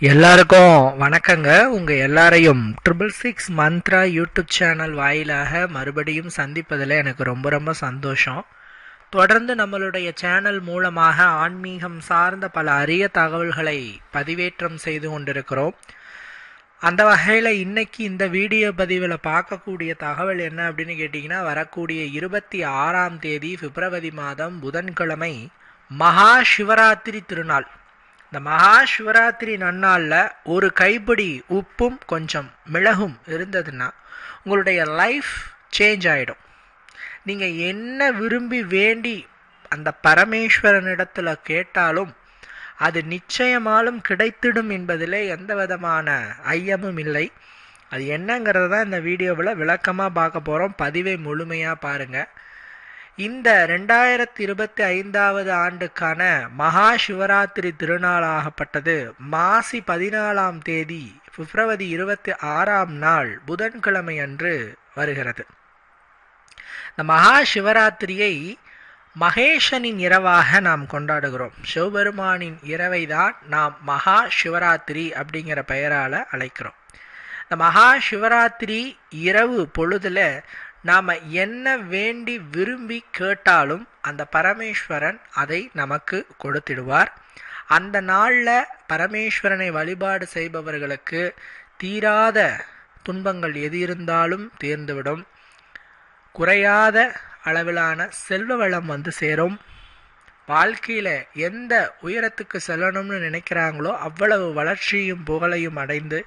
எல்லாருக்கும் வணக்கங்க. உங்கள் எல்லாரையும் triple six Mantra YouTube channel வாயிலாக மறுபடியும் சந்திப்பதில் எனக்கு ரொம்ப ரொம்ப சந்தோஷம். தொடர்ந்து நம்மளுடைய சேனல் மூலமாக ஆன்மீகம் சார்ந்த பல அரிய தகவல்களை பதிவேற்றம் செய்து கொண்டிருக்கிறோம். அந்த வகையில் இன்னைக்கு இந்த வீடியோ பதிவில் பார்க்கக்கூடிய தகவல் என்ன அப்படின்னு கேட்டிங்கன்னா வரக்கூடிய இருபத்தி ஆறாம் தேதி பிப்ரவரி மாதம் புதன்கிழமை மகா சிவராத்திரி திருநாள். இந்த மகா சிவராத்திரி நன்னாளில் ஒரு கைப்பிடி உப்பும் கொஞ்சம் மிளகும் இருந்ததுன்னா உங்களுடைய லைஃப் சேஞ்ச் ஆகிடும் நீங்கள் என்ன விரும்பி வேண்டி அந்த பரமேஸ்வரனிடத்தில் கேட்டாலும் அது நிச்சயமாலும் கிடைத்திடும் என்பதிலே எந்த விதமான ஐயமும் இல்லை. அது என்னங்கிறது தான் இந்த வீடியோவில் விளக்கமாக பார்க்க போகிறோம் பதிவை முழுமையாக பாருங்கள் இந்த ரெண்டாயிரத்தி இருபத்தி ஐந்தாவது ஆண்டுக்கான மகா சிவராத்திரி திருநாளாகப்பட்டது. மாசி பதினாலாம் தேதி பிப்ரவரி இருபத்தி ஆறாம் நாள் புதன்கிழமை அன்று வருகிறது. இந்த மகா சிவராத்திரியை மகேஷனின் இரவாக நாம் கொண்டாடுகிறோம். சிவபெருமானின் இரவை தான் நாம் மகா சிவராத்திரி அப்படிங்கிற பெயரால் அழைக்கிறோம். இந்த மகா சிவராத்திரி இரவு பொழுதுல நாம் என்ன வேண்டி விரும்பி கேட்டாலும் அந்த பரமேஸ்வரன் அதை நமக்கு கொடுத்திடுவார். அந்த நாளில் பரமேஸ்வரனை வழிபாடு செய்பவர்களுக்கு தீராத துன்பங்கள் எது இருந்தாலும் தீர்ந்துவிடும். குறையாத அளவிலான செல்வ வளம் வந்து சேரும். வாழ்க்கையில் எந்த உயரத்துக்கு செல்லணும்னு நினைக்கிறாங்களோ அவ்வளவு வளர்ச்சியும் புகழையும் அடைந்து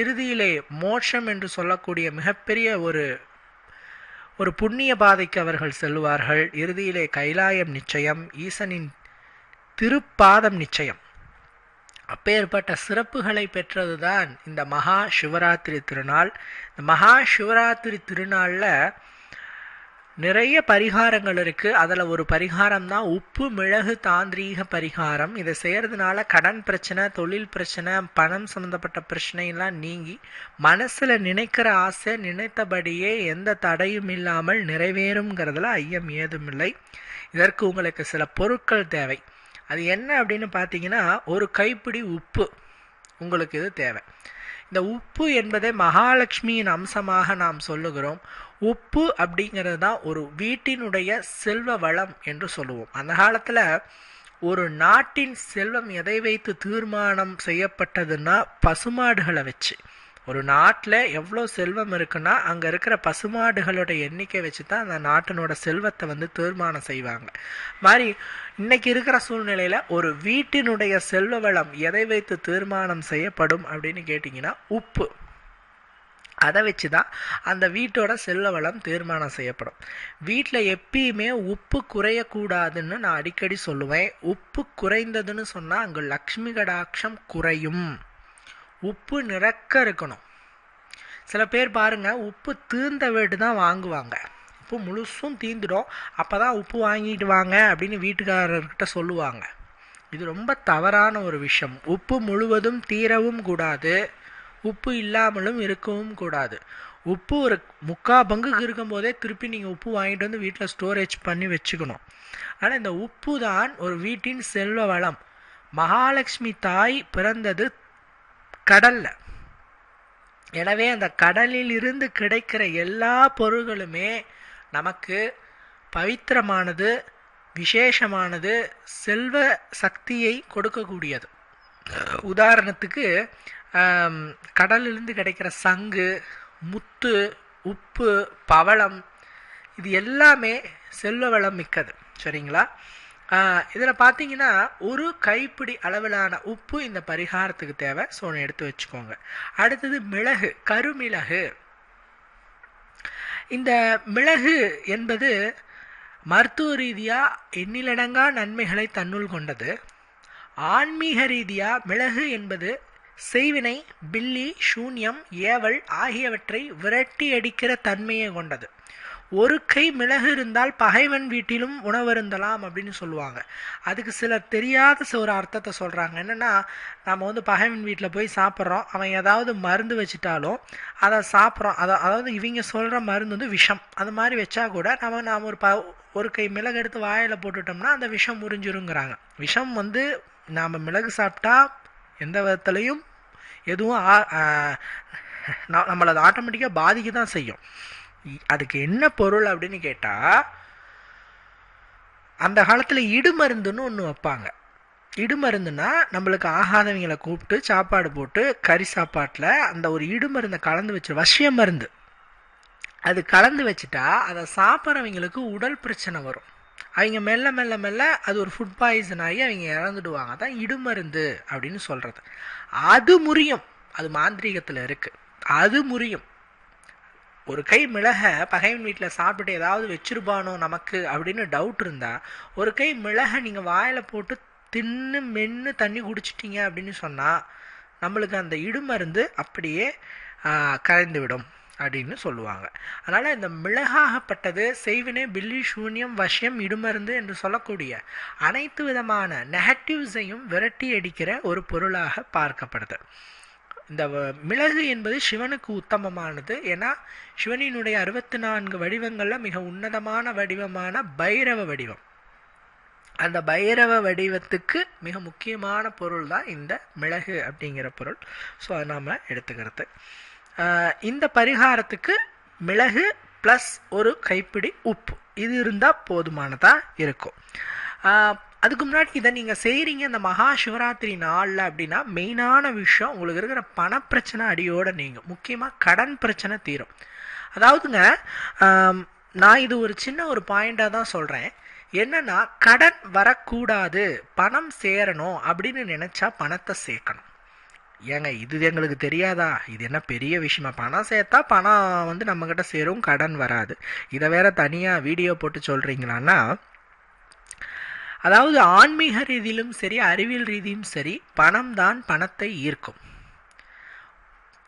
இறுதியிலே மோட்சம் என்று சொல்லக்கூடிய மிகப்பெரிய ஒரு ஒரு புண்ணிய பாதைக்கு அவர்கள் செல்வார்கள் இறுதியிலே கைலாயம் நிச்சயம் ஈசனின் திருப்பாதம் நிச்சயம். அப்பேற்பட்ட சிறப்புகளை பெற்றதுதான் இந்த மகா சிவராத்திரி திருநாள். இந்த மகா சிவராத்திரி திருநாளில் நிறைய பரிகாரங்கள் இருக்குது அதில் ஒரு பரிகாரம் தான் உப்பு மிளகு தாந்திரீக பரிகாரம். இதை செய்கிறதுனால கடன் பிரச்சனை தொழில் பிரச்சனை பணம் சம்மந்தப்பட்ட பிரச்சனையெல்லாம் நீங்கி மனசில் நினைக்கிற ஆசை நினைத்தபடியே எந்த தடையும் இல்லாமல் நிறைவேறுங்கிறதுல ஐயம் ஏதுமில்லை இதற்கு உங்களுக்கு சில பொருட்கள் தேவை. அது என்ன அப்படின்னு பார்த்தீங்கன்னா ஒரு கைப்பிடி உப்பு உங்களுக்கு இது தேவை. இந்த உப்பு என்பதை மகாலட்சுமியின் அம்சமாக நாம் சொல்லுகிறோம். உப்பு அப்படிங்கிறது தான் ஒரு வீட்டினுடைய செல்வ வளம் என்று சொல்லுவோம். அந்த காலத்தில் ஒரு நாட்டின் செல்வம் எதை வைத்து தீர்மானம் செய்யப்பட்டதுன்னா பசுமாடுகளை வச்சு. ஒரு நாட்டில் எவ்வளோ செல்வம் இருக்குன்னா அங்கே இருக்கிற பசுமாடுகளோட எண்ணிக்கை வச்சு தான் அந்த நாட்டினோட செல்வத்தை வந்து தீர்மானம் செய்வாங்க. மாதிரி இன்னைக்கு இருக்கிற சூழ்நிலையில் ஒரு வீட்டினுடைய செல்வ வளம் எதை வைத்து தீர்மானம் செய்யப்படும் அப்படின்னு கேட்டிங்கன்னா உப்பு. அதை வச்சு தான் அந்த வீட்டோட செல்ல வளம் தீர்மானம் செய்யப்படும். வீட்டில் எப்பயுமே உப்பு குறையக்கூடாதுன்னு நான் அடிக்கடி சொல்லுவேன். உப்பு குறைந்ததுன்னு சொன்னால் அங்கே லக்ஷ்மி கடாட்சம் குறையும். உப்பு நிறக்க இருக்கணும். சில பேர் பாருங்க உப்பு தீர்ந்த வீடு தான் வாங்குவாங்க. உப்பு முழுசும் தீந்துடும் அப்போ தான் உப்பு வாங்கிட்டு வாங்க அப்படின்னு வீட்டுக்காரர்கிட்ட சொல்லுவாங்க. இது ரொம்ப தவறான ஒரு விஷயம். உப்பு முழுவதும் தீரவும் கூடாது. உப்பு இல்லாமலும் இருக்கவும் கூடாது. உப்பு ஒரு முக்கால் பங்குக்கு இருக்கும்போதே திருப்பி நீங்கள் உப்பு வாங்கிட்டு வந்து வீட்டில் ஸ்டோரேஜ் பண்ணி வச்சுக்கணும். ஆனால் இந்த உப்பு தான் ஒரு வீட்டின் செல்வ வளம். மகாலட்சுமி தாய் பிறந்தது கடல்ல. எனவே அந்த கடலில் இருந்து கிடைக்கிற எல்லா பொருள்களுமே நமக்கு பவித்திரமானது விசேஷமானது செல்வ சக்தியை கொடுக்கக்கூடியது. உதாரணத்துக்கு கடலிலிருந்து கிடைக்கிற சங்கு முத்து உப்பு பவளம் இது எல்லாமே செல்வ வளம் மிக்கது. சரிங்களா? இதில் பார்த்தீங்கன்னா ஒரு கைப்பிடி அளவிலான உப்பு இந்த பரிகாரத்துக்கு தேவை. ஸோ ஒன்று எடுத்து வச்சுக்கோங்க. அடுத்தது மிளகு கருமிளகு. இந்த மிளகு என்பது மருத்துவ ரீதியாக எண்ணிலடங்கா நன்மைகளை தன்னுள் கொண்டது. ஆன்மீக ரீதியாக மிளகு என்பது செய்வினை பில்லி சூன்யம் ஏவல் ஆகியவற்றை விரட்டி அடிக்கிற தன்மையை கொண்டது. ஒரு கை மிளகு இருந்தால் பகைவன் வீட்டிலும் உணவருந்தலாம் அப்படின்னு சொல்லுவாங்க. அதுக்கு சிலர் தெரியாத ஒரு அர்த்தத்தை சொல்கிறாங்க என்னென்னா நம்ம வந்து பகைவன் வீட்டில் போய் சாப்பிட்றோம். அவன் ஏதாவது மருந்து வச்சுட்டாலும் அதை சாப்பிட்றோம். அதை அதாவது இவங்க சொல்கிற மருந்து வந்து விஷம். அது மாதிரி வச்சா கூட நம்ம நாம் ஒரு ப ஒரு கை மிளகு எடுத்து வாயில் போட்டுட்டோம்னா அந்த விஷம் முறிஞ்சிருங்கிறாங்க. விஷம் வந்து நாம் மிளகு சாப்பிட்டா எந்த விதத்துலையும் எதுவும் ஆ- நம்மளை அது ஆட்டோமேட்டிக்காக பாதிக்க தான் செய்யும். இ- அதுக்கு என்ன பொருள் அப்படின்னு கேட்டால் அந்த காலத்தில் இடுமருந்துன்னு ஒன்று வைப்பாங்க. இடுமருந்துனா நம்மளுக்கு ஆகாதவங்களை கூப்பிட்டு சாப்பாடு போட்டு கறி சாப்பாட்டில் அந்த ஒரு இடுமருந்தை கலந்து வச்சு வசிய மருந்து. அது கலந்து வச்சுட்டா அதை சாப்பிட்றவங்களுக்கு உடல் பிரச்சனை வரும். அவங்க மெல்ல மெல்ல மெல்ல அது ஒரு ஃபுட் பாய்சன் ஆகி அவங்க இறந்துடுவாங்க. அதான் இடுமருந்து அப்படின்னு சொல்கிறது அது முறியும். அது மாந்திரீகத்தில் இருக்குது அது முறியும். ஒரு கை மிளகை பகைவன் வீட்டில் சாப்பிட்டு ஏதாவது வச்சிருப்பானோ நமக்கு அப்படின்னு டவுட் இருந்தால் ஒரு கை மிளகை நீங்கள் வாயில் போட்டு தின்னு மென்று தண்ணி குடிச்சிட்டீங்க அப்படின்னு சொன்னால் நம்மளுக்கு அந்த இடுமருந்து அப்படியே கரைந்து விடும். அப்படின்னு சொல்லுவாங்க. அதனால் இந்த மிளகாகப்பட்டது செய்வினை பில்லி சூன்யம் வசியம் இடுமருந்து என்று சொல்லக்கூடிய அனைத்து விதமான நெகட்டிவ்ஸையும் விரட்டி அடிக்கிற ஒரு பொருளாக பார்க்கப்படுது. இந்த வ- மிளகு என்பது சிவனுக்கு உத்தமமானது. ஏன்னா சிவனினுடைய அறுபத்தி நான்கு வடிவங்களில் மிக உன்னதமான வடிவமான பைரவ வடிவம். அந்த பைரவ வடிவத்துக்கு மிக முக்கியமான பொருள் தான் இந்த மிளகு அப்படிங்கிற பொருள். ஸோ அதை நாம் எடுத்துக்கிறது. இந்த பரிகாரத்துக்கு மிளகு ப்ளஸ் ஒரு கைப்பிடி உப்பு. இது இருந்தால் போதுமானதாக இருக்கும். அதுக்கு முன்னாடி இதை நீங்கள் செய்கிறீங்க இந்த மகா சிவராத்திரி நாளில் அப்படின்னா மெயினான விஷயம் உங்களுக்கு இருக்கிற பணப்பிரச்சனை அடியோடு நீங்கள் முக்கியமாக கடன் பிரச்சனை தீரும். அதாவதுங்க நான் இது ஒரு சின்ன ஒரு பாயிண்டாக தான் சொல்கிறேன் என்னன்னா கடன் வரக்கூடாது பணம் சேரணும் அப்படின்னு நினச்சா பணத்தை சேர்க்கணும். ஏங்க இது எங்களுக்கு தெரியாதா? இது என்ன பெரிய விஷயமா? பணம் சேர்த்தா பணம் வந்து நம்மக்கிட்ட சேரும் கடன் வராது. இதை வேற தனியாக வீடியோ போட்டு சொல்கிறீங்களான்னா அதாவது ஆன்மீக ரீதியிலும் சரி அறிவியல் ரீதியும் சரி பணம் தான் பணத்தை ஈர்க்கும்.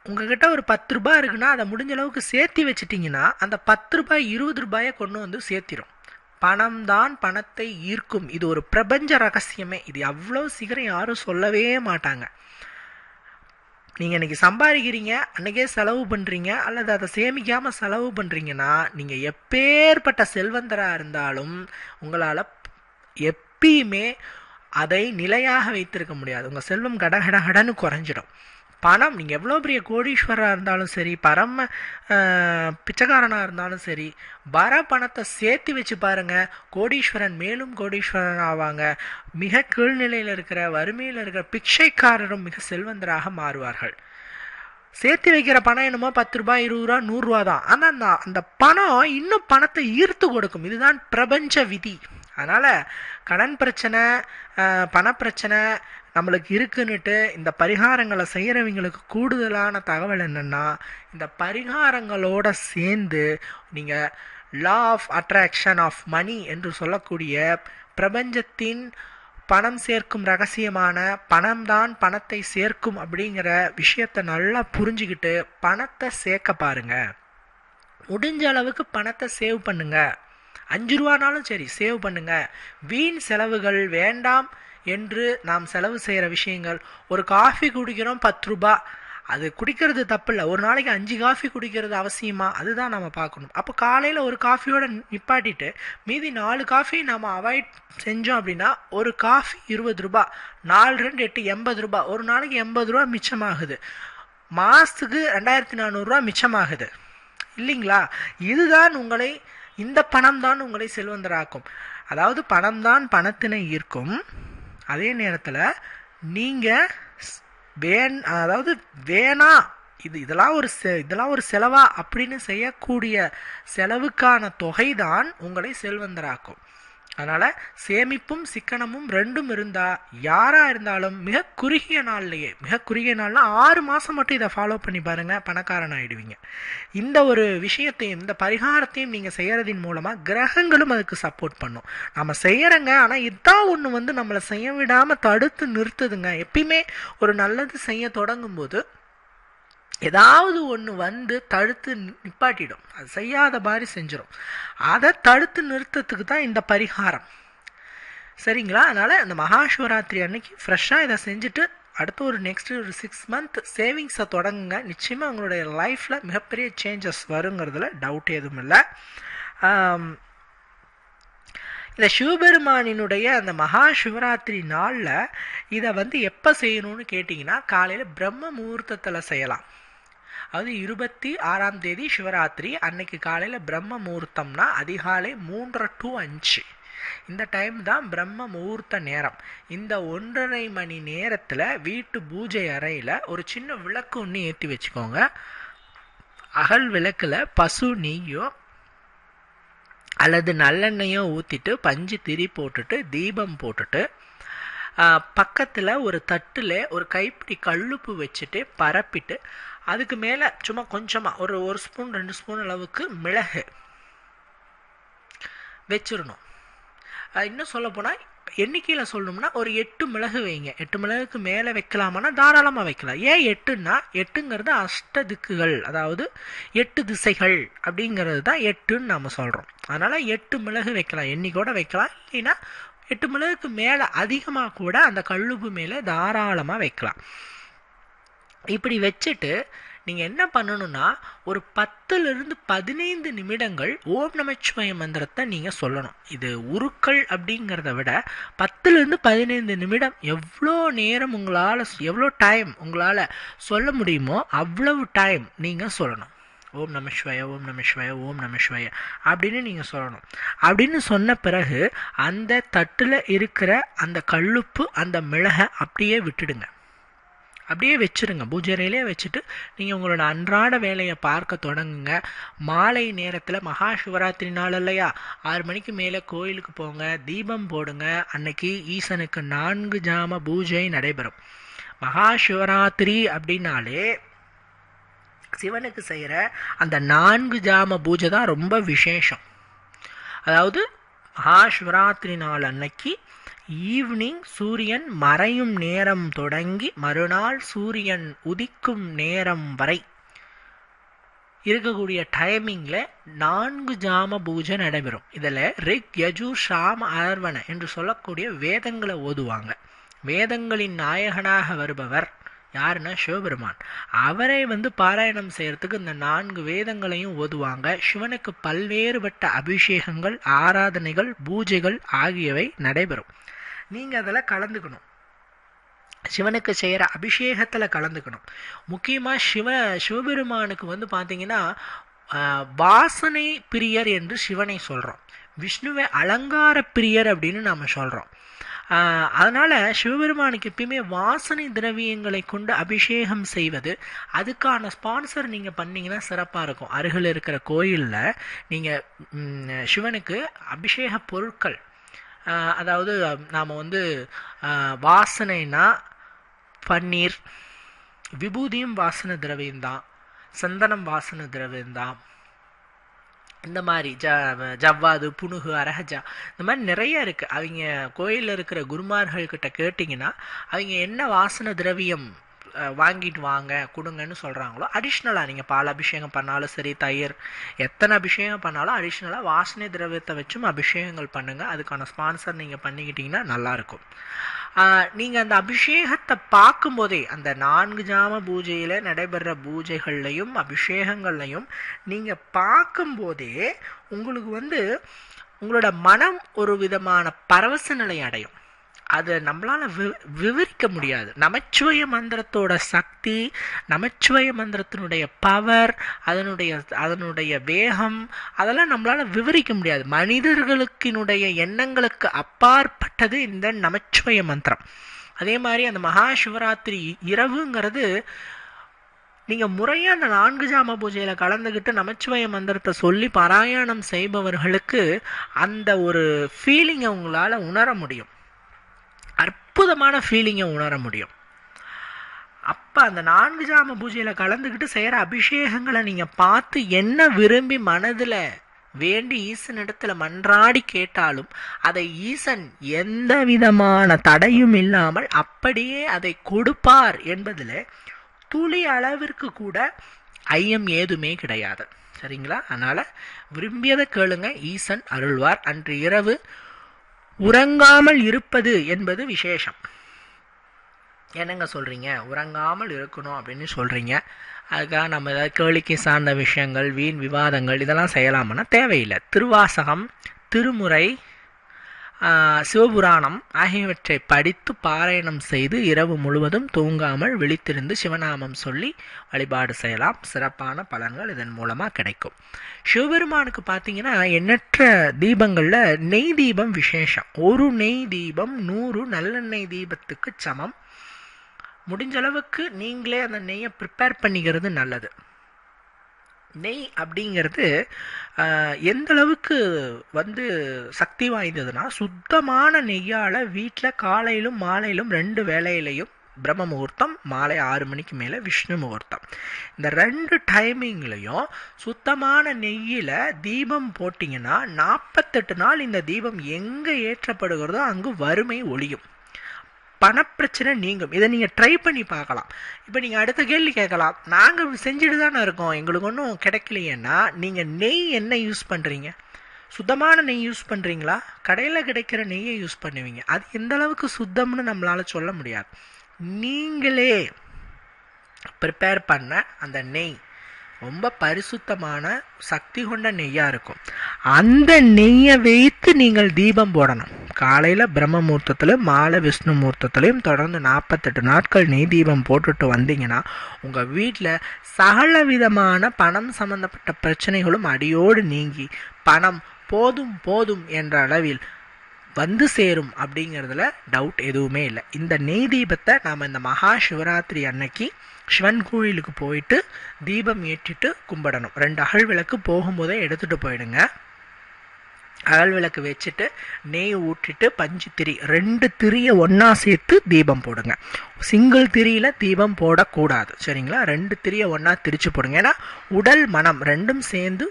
உங்ககிட்ட ஒரு பத்து ரூபாய் இருக்குன்னா அதை முடிஞ்ச அளவுக்கு சேர்த்து வச்சிட்டிங்கன்னா அந்த பத்து ரூபாய் இருபது ரூபாயை கொண்டு வந்து சேர்த்திரும். பணம் தான் பணத்தை ஈர்க்கும். இது ஒரு பிரபஞ்ச ரகசியமே. இது அவ்வளோ சீக்கிரம் யாரும் சொல்லவே மாட்டாங்க. நீங்கள் இன்றைக்கி சம்பாதிக்கிறீங்க அன்றைக்கே செலவு பண்ணுறீங்க அல்லது அதை சேமிக்காமல் செலவு பண்ணுறீங்கன்னா நீங்கள் எப்பேற்பட்ட செல்வந்தராக இருந்தாலும் உங்களால் எப்பயுமே அதை நிலையாக வைத்திருக்க முடியாது. உங்கள் செல்வம் கடகடகடன்னு குறைஞ்சிடும். பணம் நீங்கள் எவ்வளோ பெரிய கோடீஸ்வரராக இருந்தாலும் சரி பரம பிச்சைக்காரனாக இருந்தாலும் சரி வர பணத்தை சேர்த்து வச்சு பாருங்கள் கோடீஸ்வரன் மேலும் கோடீஸ்வரன் ஆவாங்க. மிக கீழ்நிலையில் இருக்கிற வறுமையில் இருக்கிற பிச்சைக்காரரும் மிக செல்வந்தராக மாறுவார்கள். சேர்த்து வைக்கிற பணம் என்னமோ பத்து ரூபாய் இருபது ரூபா நூறுரூவா தான். ஆனால் அந்த அந்த பணம் இன்னும் பணத்தை ஈர்த்து கொடுக்கும். இதுதான் பிரபஞ்ச விதி. அதனால் கடன் பிரச்சனை பணப்பிரச்சனை நம்மளுக்கு இருக்குன்னுட்டு இந்த பரிகாரங்களை செய்கிறவங்களுக்கு கூடுதலான தகவல் என்னென்னா இந்த பரிகாரங்களோட சேர்ந்து நீங்கள் law of attraction of money என்று சொல்லக்கூடிய பிரபஞ்சத்தின் பணம் சேர்க்கும் ரகசியமான பணம்தான் பணத்தை சேர்க்கும் அப்படிங்கிற விஷயத்தை நல்லா புரிஞ்சுக்கிட்டு பணத்தை சேர்க்க பாருங்க. முடிஞ்ச அளவுக்கு பணத்தை சேவ் பண்ணுங்க. அஞ்சு ரூபானாலும் சரி சேவ் பண்ணுங்க. வீண் செலவுகள் வேண்டாம். என்று நாம் செலவு செய்கிற விஷயங்கள். ஒரு காஃபி குடிக்கிறோம் பத்து ரூபா. அது குடிக்கிறது தப்பில்லை. ஒரு நாளைக்கு அஞ்சு காஃபி குடிக்கிறது அவசியமா? அதுதான் நம்ம பார்க்கணும். அப்போ காலையில் ஒரு காஃபியோட நிப்பாட்டிட்டு மீதி நாலு காஃபி நம்ம அவாய்ட் செஞ்சோம் அப்படின்னா ஒரு காஃபி இருபது ரூபா நாலு ரெண்டு எட்டு எண்பது ரூபா. ஒரு நாளைக்கு எண்பது ரூபா மிச்சமாகுது. மாதத்துக்கு ரெண்டாயிரத்தி நானூறுரூவா மிச்சமாகுது. இல்லைங்களா? இதுதான் உங்களை இந்த பணம் தான் உங்களை செல்வந்தராக்கும். அதாவது பணம் தான் பணத்தினை ஈர்க்கும். அதே நேரத்தில் நீங்கள் வேண் அதாவது வேணா இது இதெல்லாம் ஒரு செ இதெல்லாம் ஒரு செலவா அப்படின்னு செய்யக்கூடிய செலவுக்கான தொகை தான் உங்களை செல்வந்தராக்கும். அதனால் சேமிப்பும் சிக்கனமும் ரெண்டும் இருந்தால் யாராக இருந்தாலும் மிக குறுகிய நாள்லையே மிக குறுகிய நாள்னா ஆறு மாதம் மட்டும் இதை ஃபாலோ பண்ணி பாருங்கள் பணக்காரன் ஆகிடுவீங்க இந்த ஒரு விஷயத்தையும் இந்த பரிகாரத்தையும் நீங்கள் செய்கிறதின் மூலமாக கிரகங்களும் அதுக்கு சப்போர்ட் பண்ணும். நம்ம செய்கிறோங்க ஆனால் இதான் ஒன்று வந்து நம்மளை செய்ய விடாமல் தடுத்து நிறுத்துதுங்க. எப்பயுமே ஒரு நல்லது செய்ய தொடங்கும் போது ஏதாவது ஒன்று வந்து தடுத்து நிப்பாட்டிடும். அது செய்யாத மாதிரி செஞ்சிடும் அதை தடுத்து நிறுத்தத்துக்கு தான் இந்த பரிகாரம். சரிங்களா? அதனால் அந்த மகாசிவராத்திரி அன்னைக்கு ஃப்ரெஷ்ஷாக இதை செஞ்சுட்டு அடுத்து ஒரு நெக்ஸ்ட் ஒரு சிக்ஸ் மந்த் சேவிங்ஸை தொடங்குங்க. நிச்சயமாக உங்களுடைய லைஃப்பில் மிகப்பெரிய சேஞ்சஸ் வருங்கிறதுல டவுட் எதுவும் இல்லை. இந்த சிவபெருமானினுடைய அந்த மகா சிவராத்திரி நாளில் இதை வந்து எப்போ செய்யணும்னு கேட்டிங்கன்னா காலையில் பிரம்ம முகூர்த்தத்தில் செய்யலாம். அது இருபத்தி ஆறாம் தேதி சிவராத்திரி. அன்னைக்கு காலையில் பிரம்ம முகூர்த்தம்னா அதிகாலை மூன்றரை டு அஞ்சு. இந்த டைம் தான் பிரம்ம முகூர்த்த நேரம். இந்த ஒன்றரை மணி நேரத்தில் வீட்டு பூஜை அறையில் ஒரு சின்ன விளக்கு ஒன்று ஏற்றி வச்சுக்கோங்க. அகல் விளக்கில் பசு நெய்யோ அல்லது நல்லெண்ணெயோ ஊற்றிட்டு பஞ்சு திரி போட்டுட்டு தீபம் போட்டுட்டு பக்கத்தில் ஒரு தட்டில் ஒரு கைப்பிடி கல்லுப்பு வச்சுட்டு பரப்பிட்டு அதுக்கு மேலே சும்மா கொஞ்சமாக ஒரு ஒரு ஸ்பூன் ரெண்டு ஸ்பூன் அளவுக்கு மிளகு வச்சிடணும். இன்னும் சொல்ல போனால் எண்ணிக்கையில் சொல்லணும்னா ஒரு எட்டு மிளகு வைங்க. எட்டு மிளகுக்கு மேலே வைக்கலாமான்னா தாராளமாக வைக்கலாம். ஏன் எட்டுன்னா எட்டுங்கிறது அஷ்ட திக்குகள் அதாவது எட்டு திசைகள் அப்படிங்கிறது தான் எட்டுன்னு நம்ம சொல்கிறோம் அதனால் எட்டு மிளகு வைக்கலாம். எண்ணிக்கூட வைக்கலாம். இல்லைன்னா எட்டு மிளகுக்கு மேலே அதிகமாக கூட அந்த கல்லுப்பு மேலே தாராளமாக வைக்கலாம். இப்படி வச்சுட்டு நீங்கள் என்ன பண்ணணும்னா ஒரு பத்துலேருந்து பதினைந்து நிமிடங்கள் ஓம் நமச்சிவாய மந்திரத்தை நீங்கள் சொல்லணும். இது உருக்கள் அப்படிங்கிறத விட பத்துலேருந்து பதினைந்து நிமிடம் எவ்வளோ நேரம் உங்களால் எவ்வளோ டைம் உங்களால் சொல்ல முடியுமோ அவ்வளவு டைம் நீங்கள் சொல்லணும். ஓம் நம ஓம் நம ஓம் நம அப்படின்னு நீங்கள் சொல்லணும். அப்படின்னு சொன்ன பிறகு அந்த தட்டில் இருக்கிற அந்த கல்லுப்பு அந்த மிளகை அப்படியே விட்டுடுங்க. அப்படியே வச்சுருங்க. பூஜை அறையிலே வச்சுட்டு நீங்கள் உங்களோட அன்றாட வேலையை பார்க்க தொடங்குங்க. மாலை நேரத்தில் மகா சிவராத்திரி நாள் இல்லையா? ஆறு மணிக்கு மேலே கோயிலுக்கு போங்க தீபம் போடுங்க. அன்னைக்கு ஈசனுக்கு நான்கு ஜாம பூஜை நடைபெறும். மகா சிவராத்திரி அப்படின்னாலே சிவனுக்கு செய்கிற அந்த நான்கு ஜாம பூஜை தான் ரொம்ப விசேஷம். அதாவது மகா சிவராத்திரி நாள் அன்னைக்கு ஈவினிங் சூரியன் மறையும் நேரம் தொடங்கி மறுநாள் சூரியன் உதிக்கும் நேரம் வரை. இருக்கக்கூடிய டைமிங்கில் நான்கு ஜாம பூஜை நடைபெறும். இதில் ரிக் யஜு ஷாம் அர்வன என்று சொல்லக்கூடிய வேதங்களை ஓதுவாங்க. வேதங்களின் நாயகனாக வருபவர் யாருன்னா சிவபெருமான். அவரை வந்து பாராயணம் செய்யறதுக்கு இந்த நான்கு வேதங்களையும் ஓதுவாங்க. சிவனுக்கு பல்வேறுபட்ட அபிஷேகங்கள் ஆராதனைகள் பூஜைகள் ஆகியவை நடைபெறும். நீங்கள் அதில் கலந்துக்கணும். சிவனுக்கு செய்கிற அபிஷேகத்தில் கலந்துக்கணும். முக்கியமாக சிவ சிவபெருமானுக்கு வந்து பார்த்தீங்கன்னா வாசனை பிரியர் என்று சிவனை சொல்கிறோம் விஷ்ணுவை அலங்கார பிரியர் அப்படின்னு நாம் சொல்கிறோம் அதனால் சிவபெருமானுக்கு எப்பயுமே வாசனை திரவியங்களை கொண்டு அபிஷேகம் செய்வது அதுக்கான ஸ்பான்சர் நீங்கள் பண்ணிங்கன்னா சிறப்பாக இருக்கும். அருகில் இருக்கிற கோயிலில் நீங்கள் சிவனுக்கு அபிஷேக பொருட்கள் அதாவது நாம் வந்து வாசனைனா பன்னீர் விபூதியும் வாசனை திரவியம்தான் சந்தனம் வாசனை திரவியம்தான். இந்த மாதிரி ஜ ஜவ்வாது புனுகு அரகஜா இந்த மாதிரி நிறைய இருக்குது அவங்க கோயிலில் இருக்கிற குருமார்கள்கிட்ட கேட்டிங்கன்னா அவங்க என்ன வாசனை திரவியம் வாங்கிட்டு வாங்க கொடுங்கன்னு சொல்கிறாங்களோ அடிஷ்னலாக நீங்கள் பால் அபிஷேகம் பண்ணாலும் சரி தயிர் எத்தனை அபிஷேகம் பண்ணாலும் அடிஷ்னலாக வாசனை திரவியத்தை வச்சும் அபிஷேகங்கள் பண்ணுங்கள் அதுக்கான ஸ்பான்சர் நீங்கள் பண்ணிக்கிட்டிங்கன்னா நல்லாயிருக்கும். நீங்கள் அந்த அபிஷேகத்தை பார்க்கும்போதே அந்த நான்கு ஜாம பூஜையில் நடைபெற பூஜைகள்லையும் அபிஷேகங்கள்லையும் நீங்கள் பார்க்கும்போதே உங்களுக்கு வந்து உங்களோட மனம் ஒரு விதமான பரவச நிலை அடையும். அதை நம்மளால் வி விவரிக்க முடியாது. நமச்சிவய மந்திரத்தோட சக்தி நமச்சிவய மந்திரத்தினுடைய பவர் அதனுடைய அதனுடைய வேகம் அதெல்லாம் நம்மளால் விவரிக்க முடியாது. மனிதர்களுக்கினுடைய எண்ணங்களுக்கு அப்பாற்பட்டது இந்த நமச்சிவய மந்திரம். அதே மாதிரி அந்த மகா சிவராத்திரி இரவுங்கிறது நீங்கள் முறையாக அந்த நான்கு ஜாம பூஜையில் கலந்துக்கிட்டு நமச்சிவய மந்திரத்தை சொல்லி பாராயணம் செய்பவர்களுக்கு அந்த ஒரு ஃபீலிங்கை உங்களால் உணர முடியும். அற்புதமான ஃபீலிங்கை உணர முடியும். அப்போ அந்த நான்கு ஜாம பூஜையில் கலந்துக்கிட்டு செய்கிற அபிஷேகங்களை நீங்கள் பார்த்து என்ன விரும்பி மனதில் வேண்டி ஈசன் இடத்துல மன்றாடி கேட்டாலும் அதை ஈசன் எந்த விதமான தடையும் இல்லாமல் அப்படியே அதை கொடுப்பார் என்பதில் துளி அளவிற்கு கூட ஐயம் ஏதுமே கிடையாது. சரிங்களா? அதனால் விரும்பியதை கேளுங்க. ஈசன் அருள்வார். அன்று இரவு உறங்காமல் இருப்பது என்பது விசேஷம். என்னங்க சொல்கிறீங்க உறங்காமல் இருக்கணும் அப்படின்னு சொல்கிறீங்க அதுக்காக நம்ம ஏதாவது கேளிக்கை சார்ந்த விஷயங்கள் வீண் விவாதங்கள் இதெல்லாம் செய்யலாம்னா தேவையில்லை. திருவாசகம் திருமுறை சிவபுராணம் ஆகியவற்றை படித்து பாராயணம் செய்து இரவு முழுவதும் தூங்காமல் விழித்திருந்து சிவநாமம் சொல்லி வழிபாடு செய்யலாம். சிறப்பான பலன்கள் இதன் மூலமாக கிடைக்கும். சிவபெருமானுக்கு பார்த்தீங்கன்னா எண்ணற்ற தீபங்களில் நெய் தீபம் விசேஷம். ஒரு நெய் தீபம் நூறு நல்லெண்ணெய் தீபத்துக்கு சமம். முடிஞ்ச அளவுக்கு நீங்களே அந்த நெய்யை ப்ரிப்பேர் பண்ணிக்கிறது நல்லது. நெய் அப்படிங்கிறது எந்தளவுக்கு எந்த அளவுக்கு வந்து சக்தி வாய்ந்ததுன்னா சுத்தமான நெய்யால் வீட்டில் காலையிலும் மாலையிலும் ரெண்டு வேளையிலையும் பிரம்ம முகூர்த்தம் மாலை ஆறு மணிக்கு மேலே விஷ்ணு முகூர்த்தம். இந்த ரெண்டு டைமிங்லையும் சுத்தமான நெய்யில் தீபம் போட்டிங்கன்னா நாற்பத்தெட்டு நாள் இந்த தீபம் எங்கே ஏற்றப்படுகிறதோ அங்கு வறுமை ஒழியும். பணப்பிரச்சனை நீங்கும். இதை நீங்கள் ட்ரை பண்ணி பார்க்கலாம். இப்போ நீங்கள் அடுத்த கேள்வி கேட்கலாம். நாங்கள் செஞ்சுட்டு தானே இருக்கோம். எங்களுக்கு ஒன்றும் கிடைக்கலையேன்னா நீங்கள் நெய் என்ன யூஸ் பண்ணுறீங்க சுத்தமான நெய் யூஸ் பண்ணுறீங்களா கடையில் கிடைக்கிற நெய்யை யூஸ் பண்ணுவீங்க. அது எந்த அளவுக்கு சுத்தம்னு நம்மளால் சொல்ல முடியாது. நீங்களே ப்ரிப்பேர் பண்ண அந்த நெய் ரொம்ப பரிசுத்தமான சக்தி கொண்ட நெய்யாக இருக்கும். அந்த நெய்யை வைத்து நீங்கள் தீபம் போடணும். காலையில் பிரம்மமூர்த்தத்திலையும் மாலை விஷ்ணு முகூர்த்தத்திலையும் தொடர்ந்து நாற்பத்தெட்டு நாட்கள் நெய் தீபம் போட்டுட்டு வந்தீங்கன்னா உங்கள் வீட்டில் சகல விதமான பணம் சம்மந்தப்பட்ட பிரச்சனைகளும் அடியோடு நீங்கி பணம் போதும் போதும் என்ற அளவில் வந்து சேரும் அப்படிங்கிறதுல டவுட் எதுவுமே இல்லை. இந்த நெய் தீபத்தை நாம் இந்த மகா சிவராத்திரி அன்னைக்கு சிவன் கோயிலுக்கு போயிட்டு தீபம் ஏற்றிட்டு கும்பிடணும். ரெண்டு அகல் விளக்கு போகும்போதே எடுத்துகிட்டு போயிடுங்க. அகல் விளக்கு வச்சுட்டு நெய் ஊற்றிட்டு பஞ்சு திரி ரெண்டு திரியை ஒன்றா சேர்த்து தீபம் போடுங்க. சிங்கிள் திரியில் தீபம் போடக்கூடாது. சரிங்களா? ரெண்டு திரியை ஒன்றா திரிச்சு போடுங்க. ஏன்னா உடல் மனம் ரெண்டும் சேர்ந்து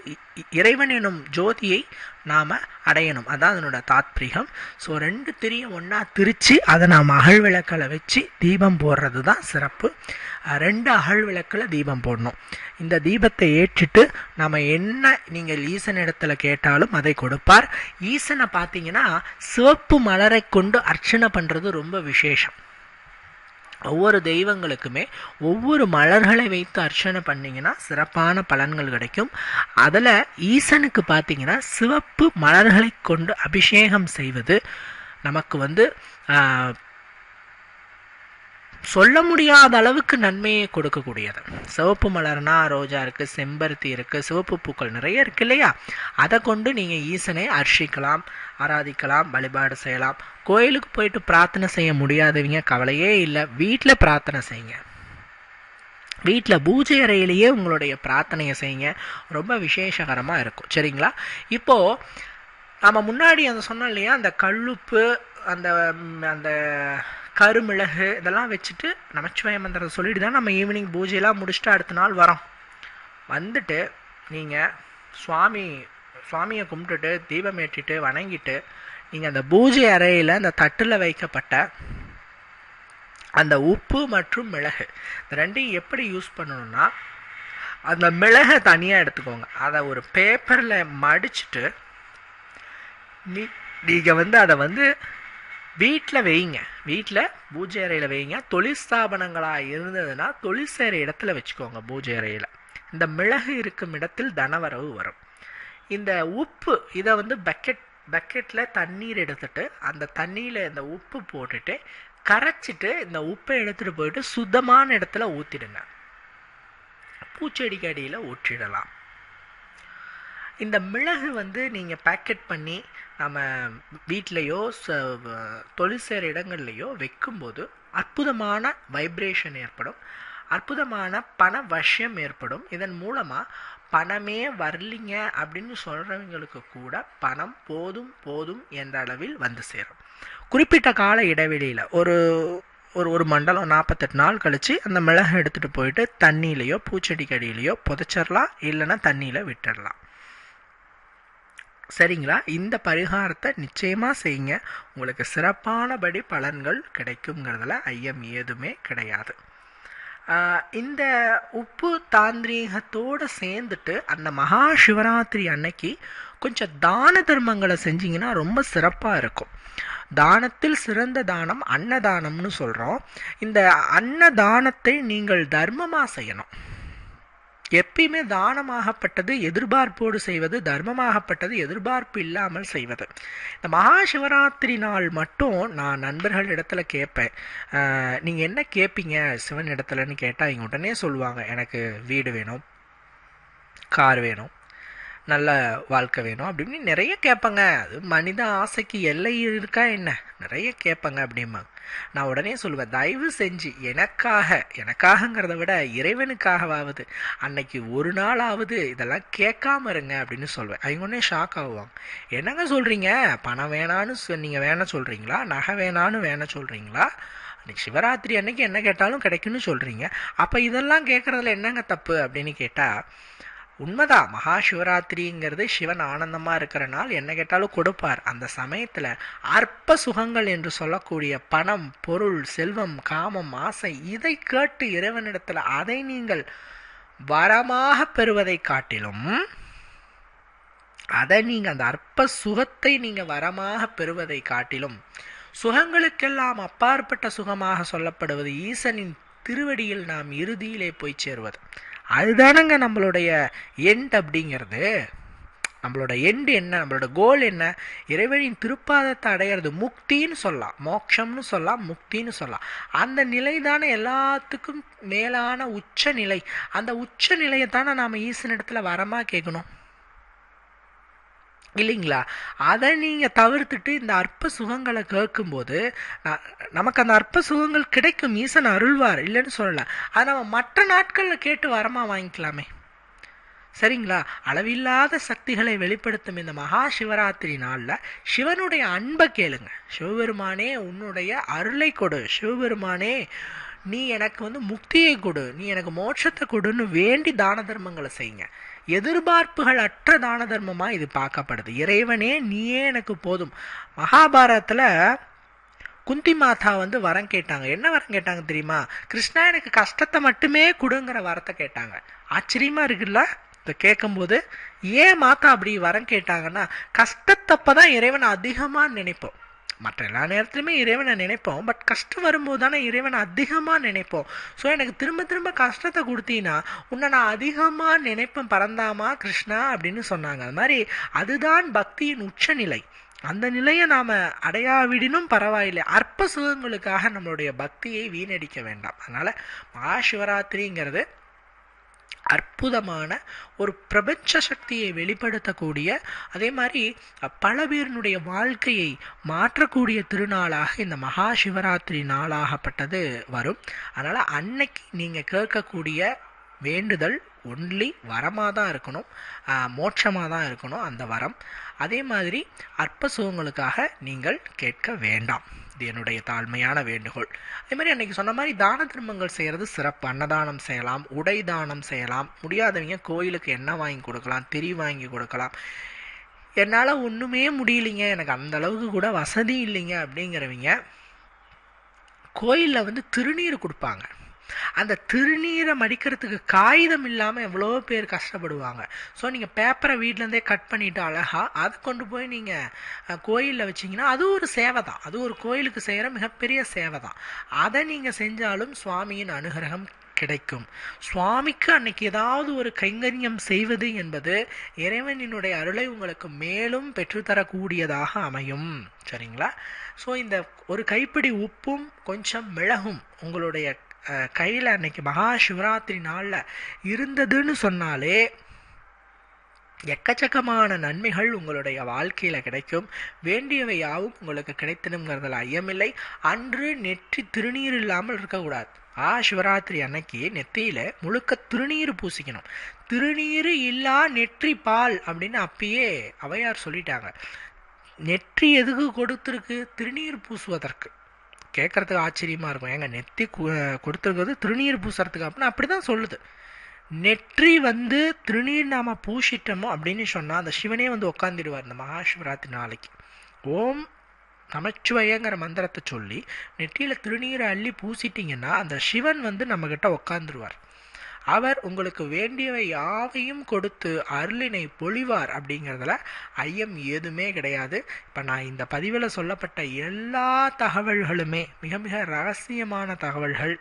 இறைவன் எனும் ஜோதியை நாம் அடையணும். அதான் அதனோட தாத்பரிகம். ஸோ ரெண்டு திரியை ஒன்றா திரித்து அதை நாம் அகல் விளக்கில் வச்சு தீபம் போடுறது தான் சிறப்பு. ரெண்டு அகழ் விளக்கில் தீபம் போடணும். இந்த தீபத்தை ஏற்றிட்டு நம்ம என்ன நீங்கள் ஈசன் இடத்துல கேட்டாலும் அதை கொடுப்பார். ஈசனை பார்த்தீங்கன்னா சிவப்பு மலரை கொண்டு அர்ச்சனை பண்ணுறது ரொம்ப விசேஷம். ஒவ்வொரு தெய்வங்களுக்குமே ஒவ்வொரு மலர்களை வைத்து அர்ச்சனை பண்ணீங்கன்னா சிறப்பான பலன்கள் கிடைக்கும். அதில் ஈசனுக்கு பார்த்தீங்கன்னா சிவப்பு மலர்களை கொண்டு அபிஷேகம் செய்வது நமக்கு வந்து ஆஹ், சொல்ல முடியாத அளவுக்கு நன்மையை கொடுக்கக்கூடியது. சிவப்பு மலர்னா ரோஜா இருக்கு செம்பருத்தி இருக்கு சிவப்பு பூக்கள் நிறைய இருக்கு இல்லையா? அதை கொண்டு நீங்க ஈசனை அர்ஷிக்கலாம் ஆராதிக்கலாம் வழிபாடு செய்யலாம். கோயிலுக்கு போயிட்டு பிரார்த்தனை செய்ய முடியாதவங்க கவலையே இல்லை. வீட்டில் பிரார்த்தனை செய்யுங்க. வீட்டில் பூஜை அறையிலேயே உங்களுடைய பிரார்த்தனையை செய்யுங்க. ரொம்ப விசேஷகரமாக இருக்கும். சரிங்களா? இப்போது நம்ம முன்னாடி அந்த சொன்னோம் இல்லையா? அந்த கல்லுப்பு அந்த அந்த கருமிளகு இதெல்லாம் வச்சுட்டு நமச்சிவாய மந்திரம் சொல்லிட்டு தான் நம்ம ஈவினிங் பூஜையெல்லாம் முடிச்சுட்டு அடுத்த நாள் வரோம். வந்துட்டு நீங்கள் சுவாமி சுவாமியை கும்பிட்டுட்டு தீபம் ஏற்றிட்டு வணங்கிட்டு நீங்கள் அந்த பூஜை அறையில் அந்த தட்டில் வைக்கப்பட்ட அந்த உப்பு மற்றும் மிளகு இந்த ரெண்டையும் எப்படி யூஸ் பண்ணணும்னா அந்த மிளகை தனியாக எடுத்துக்கோங்க. அதை ஒரு பேப்பரில் மடிச்சுட்டு நீ நீங்கள் வந்து அதை வந்து வீட்டில் வைங்க. வீட்டில் பூஜை அறையில் வைங்க. தொழிற்ஸ்தாபனங்களாக இருந்ததுன்னா தொழில் செய்கிற இடத்துல வச்சுக்கோங்க பூஜை அறையில். இந்த மிளகு இருக்கும் இடத்தில் தனவரவு வரும். இந்த உப்பு இதை வந்து பக்கெட் பக்கெட்டில் தண்ணீர் எடுத்துட்டு அந்த தண்ணியில் இந்த உப்பு போட்டுட்டு கரைச்சிட்டு இந்த உப்பை எடுத்துகிட்டு போயிட்டு சுத்தமான இடத்துல ஊற்றிடுங்க பூச்செடிக்கு அடியில் ஊற்றிடலாம். இந்த மிளகு வந்து நீங்கள் பேக்கெட் பண்ணி நம்ம வீட்லேயோ தொழில் செய்கிற இடங்கள்லையோ வைக்கும்போது அற்புதமான வைப்ரேஷன் ஏற்படும். அற்புதமான பண வசியம் ஏற்படும். இதன் மூலமாக பணமே வரலிங்க அப்படின்னு சொல்கிறவங்களுக்கு கூட பணம் போதும் போதும் என்ற அளவில் வந்து சேரும். குறிப்பிட்ட கால இடைவெளியில் ஒரு ஒரு ஒரு மண்டலம் நாற்பத்தெட்டு நாள் கழித்து அந்த மிளகை எடுத்துகிட்டு போயிட்டு தண்ணியிலையோ பூச்செடிக்கு அடியிலையோ புதைச்சிடலாம் இல்லைன்னா தண்ணியில் விட்டுடலாம் சரிங்களா? இந்த பரிகாரத்தை நிச்சயமாக செய்யுங்க. உங்களுக்கு சிறப்பானபடி பலன்கள் கிடைக்குங்கிறதுல ஐயம் ஏதுமே கிடையாது. இந்த உப்பு தாந்திரீகத்தோடு சேர்ந்துட்டு அந்த மகா சிவராத்திரி அன்னைக்கு கொஞ்சம் தான தர்மங்களை செஞ்சீங்கன்னா ரொம்ப சிறப்பாக இருக்கும். தானத்தில் சிறந்த தானம் அன்னதானம்னு சொல்கிறோம் இந்த அன்னதானத்தை நீங்கள் தர்மமாக செய்யணும். எப்பயுமே தானமாகப்பட்டது எதிர்பார்ப்போடு செய்வது தர்மமாகப்பட்டது எதிர்பார்ப்பு இல்லாமல் செய்வது. இந்த மகா சிவராத்திரி நாள் மட்டும் நான் நண்பர்கள் இடத்துல கேட்பேன். நீங்கள் என்ன கேட்பீங்க சிவன் இடத்துலன்னு கேட்டால் இங்கே உடனே சொல்லுவாங்க எனக்கு வீடு வேணும் கார் வேணும். நல்ல வாழ்க்கை வேணும் அப்படின்னு நிறைய கேட்பாங்க. அது மனித ஆசைக்கு எல்லை இருக்கா என்ன? நிறைய கேட்பாங்க அப்படிம்பாங்க நான் உடனே சொல்லுவேன் தயவு செஞ்சு எனக்காக எனக்காகங்கிறத விட இறைவனுக்காகவாவது அன்னைக்கு ஒரு நாளாவது இதெல்லாம் கேட்காம இருங்க அப்படின்னு சொல்வேன் அவங்க உடனே ஷாக் ஆகுவாங்க. என்னங்க சொல்கிறீங்க பணம் வேணான்னு நீங்கள் வேணாம் சொல்கிறீங்களா நகை வேணான்னு வேணாம் சொல்கிறீங்களா அன்றைக்கி சிவராத்திரி அன்னைக்கு என்ன கேட்டாலும் கிடைக்குன்னு சொல்கிறீங்க அப்போ இதெல்லாம் கேட்குறதுல என்னங்க தப்பு? அப்படின்னு கேட்டால் உண்மைதான் மகா சிவராத்திரிங்கிறது சிவன் ஆனந்தமாக இருக்கிற நாள் என்ன கேட்டாலும் கொடுப்பார். அந்த சமயத்தில் அற்ப சுகங்கள் என்று சொல்லக்கூடிய பணம் பொருள் செல்வம் காமம் ஆசை இதை கேட்டு இறைவனிடத்தில் அதை நீங்கள் வரமாக பெறுவதை காட்டிலும் அதை நீங்கள் அந்த அற்ப சுகத்தை நீங்கள் வரமாக பெறுவதை காட்டிலும் சுகங்களுக்கெல்லாம் அப்பாற்பட்ட சுகமாக சொல்லப்படுவது ஈசனின் திருவடியில் நாம் இறுதியிலே போய் சேருவது. அதுதானங்க நம்மளுடைய எண்ட் அப்படிங்கிறது. நம்மளோட எண்டு என்ன? நம்மளோட கோல் என்ன? இறைவனின் திருப்பாதத்தை அடையிறது முக்தின்னு சொல்லலாம். மோட்சம்னு சொல்லலாம் முக்தின்னு சொல்லலாம். அந்த நிலை தானே எல்லாத்துக்கும் மேலான உச்ச நிலை அந்த உச்ச நிலையை தானே நாம் இடத்துல வரமாக கேட்கணும். இல்லைங்களா? அதை நீங்கள் தவிர்த்துட்டு இந்த அற்ப சுகங்களை கேட்கும்போது நமக்கு அந்த அற்ப சுகங்கள் கிடைக்கும். ஈசன் அருள்வார். இல்லைன்னு சொல்லலை. அதை நம்ம மற்ற நாட்களில் கேட்டு வரமாக வாங்கிக்கலாமே. சரிங்களா? அளவில்லாத சக்திகளை வெளிப்படுத்தும் இந்த மகா சிவராத்திரி நாளில் சிவனுடைய அன்பை கேளுங்க. சிவபெருமானே உன்னுடைய அருளை கொடு. சிவபெருமானே நீ எனக்கு வந்து முக்தியை கொடு. நீ எனக்கு மோட்சத்தை கொடுன்னு வேண்டி தான தர்மங்களை செய்யுங்க. எதிர்பார்ப்புகள் அற்ற தான தர்மமாக இது பார்க்கப்படுது. இறைவனே நீயே எனக்கு போதும். மகாபாரதத்தில் குந்தி மாதா வந்து வரம் கேட்டாங்க. என்ன வரம் கேட்டாங்க தெரியுமா? கிருஷ்ணா எனக்கு கஷ்டத்தை மட்டுமே கொடுங்கிற வரத்தை கேட்டாங்க. ஆச்சரியமாக இருக்குல்ல? இதை கேட்கும்போது ஏன் மாதா அப்படி வரம் கேட்டாங்கன்னா கஷ்டத்தப்போ தான் இறைவன் அதிகமாக நினைப்போம். மற்ற எல்லா நேரத்துலையுமே இறைவனை நினைப்போம். பட் கஷ்டம் வரும்போது தானே இறைவனை அதிகமாக நினைப்போம். ஸோ எனக்கு திரும்ப திரும்ப கஷ்டத்தை கொடுத்தீங்கன்னா உன்னை நான் அதிகமாக நினைப்பேன். பறந்தாமா கிருஷ்ணா அப்படின்னு சொன்னாங்க. அது மாதிரி அதுதான் பக்தியின் உச்சநிலை. அந்த நிலையை நாம் அடையாவிடினும் பரவாயில்லை. அற்ப சுகங்களுக்காக நம்மளுடைய பக்தியை வீணடிக்க வேண்டாம். அதனால் மகாசிவராத்திரிங்கிறது அற்புதமான ஒரு பிரபஞ்ச சக்தியை வெளிப்படுத்தக்கூடிய அதே மாதிரி பல பேரினுடைய வாழ்க்கையை மாற்றக்கூடிய திருநாளாக இந்த மகா சிவராத்திரி நாளாகப்பட்டது வரும். அதனால் அன்னைக்கு நீங்கள் கேட்கக்கூடிய வேண்டுதல் ஒன்லி வரமாக தான் இருக்கணும். மோட்சமாக தான் இருக்கணும் அந்த வரம். அதே மாதிரி அற்ப சுகங்களுக்காக நீங்கள் கேட்க வேண்டாம். இது என்னுடைய தாழ்மையான வேண்டுகோள். அதே மாதிரி அன்றைக்கி சொன்ன மாதிரி தான திரும்பங்கள் செய்கிறது சிறப்பு. அன்னதானம் செய்யலாம் உடை தானம் செய்யலாம். முடியாதவங்க கோயிலுக்கு எண்ணெய் வாங்கி கொடுக்கலாம் திரி வாங்கி கொடுக்கலாம். என்னால் ஒன்றுமே முடியலைங்க. எனக்கு அந்த அளவுக்கு கூட வசதி இல்லைங்க அப்படிங்கிறவங்க கோயிலில் வந்து திருநீர் கொடுப்பாங்க. அந்த திருநீரை மடிக்கிறதுக்கு காகிதம் இல்லாமல் எவ்வளோ பேர் கஷ்டப்படுவாங்க. ஸோ நீங்கள் பேப்பரை வீட்டிலேருந்தே கட் பண்ணிவிட்டு அழகாக அதை கொண்டு போய் நீங்கள் கோயிலில் வச்சிங்கன்னா அது ஒரு சேவை தான் அது ஒரு கோயிலுக்கு செய்கிற மிகப்பெரிய சேவை தான் அதை நீங்கள் செஞ்சாலும் சுவாமியின் அனுகிரகம் கிடைக்கும். சுவாமிக்கு அன்னைக்கு ஏதாவது ஒரு கைங்கரியம் செய்வது என்பது இறைவனினுடைய அருளை உங்களுக்கு மேலும் பெற்றுத்தரக்கூடியதாக அமையும். சரிங்களா? ஸோ இந்த ஒரு கைப்பிடி உப்பும் கொஞ்சம் மிளகும் உங்களுடைய கையில் அன்னைக்கு மகா சிவராத்திரி நாளில் இருந்ததுன்னு சொன்னாலே எக்கச்சக்கமான நன்மைகள் உங்களுடைய வாழ்க்கையில் கிடைக்கும். வேண்டியவை யாவும் உங்களுக்கு கிடைத்தணுங்கிறதுல ஐயமில்லை. அன்று நெற்றி திருநீர் இல்லாமல் இருக்கக்கூடாது. ஆ சிவராத்திரி அன்னைக்கு நெத்தியில் முழுக்க திருநீர் பூசிக்கணும். திருநீர் இல்லா நெற்றி பால் அப்படின்னு அப்பயே அவையார் சொல்லிட்டாங்க. நெற்றி எதுக்கு கொடுத்துருக்கு? திருநீர் பூசுவதற்கு. கேட்குறதுக்கு ஆச்சரியமாக இருக்கும். ஏங்க நெத்தி கொடுத்துருக்கிறது திருநீர் பூசுறதுக்கு அப்படின்னா அப்படி தான் சொல்லுது. நெற்றி வந்து திருநீர் நாம பூசிட்டோமோ அப்படின்னு சொன்னால் அந்த சிவனே வந்து உட்காந்துடுவார் இந்த மகாசிவராத்திரி நாளைக்கு. ஓம் நமச்சிவயங்கிற மந்திரத்தை சொல்லி நெற்றியில் திருநீரை அள்ளி பூசிட்டிங்கன்னா அந்த சிவன் வந்து நம்மக்கிட்ட உட்காந்துருவார் அவர் உங்களுக்கு வேண்டியவை யாவையும் கொடுத்து அருளினை பொழிவார் அப்படிங்கிறதுல ஐயம் எதுவுமே கிடையாது. இப்போ நான் இந்த பதிவில் சொல்லப்பட்ட எல்லா தகவல்களுமே மிக மிக ரகசியமான தகவல்கள்.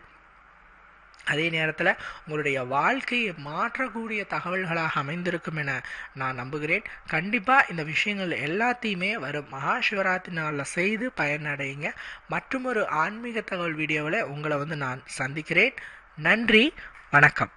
அதே நேரத்தில் உங்களுடைய வாழ்க்கையை மாற்றக்கூடிய தகவல்களாக அமைந்திருக்கும் என நான் நம்புகிறேன். கண்டிப்பாக இந்த விஷயங்கள் எல்லாத்தையுமே வரும். மகா சிவராத்திரி நாளில் செய்து பயனடைங்க மற்றும் ஒரு ஆன்மீக தகவல் வீடியோவில் உங்களை வந்து நான் சந்திக்கிறேன். நன்றி. வணக்கம்.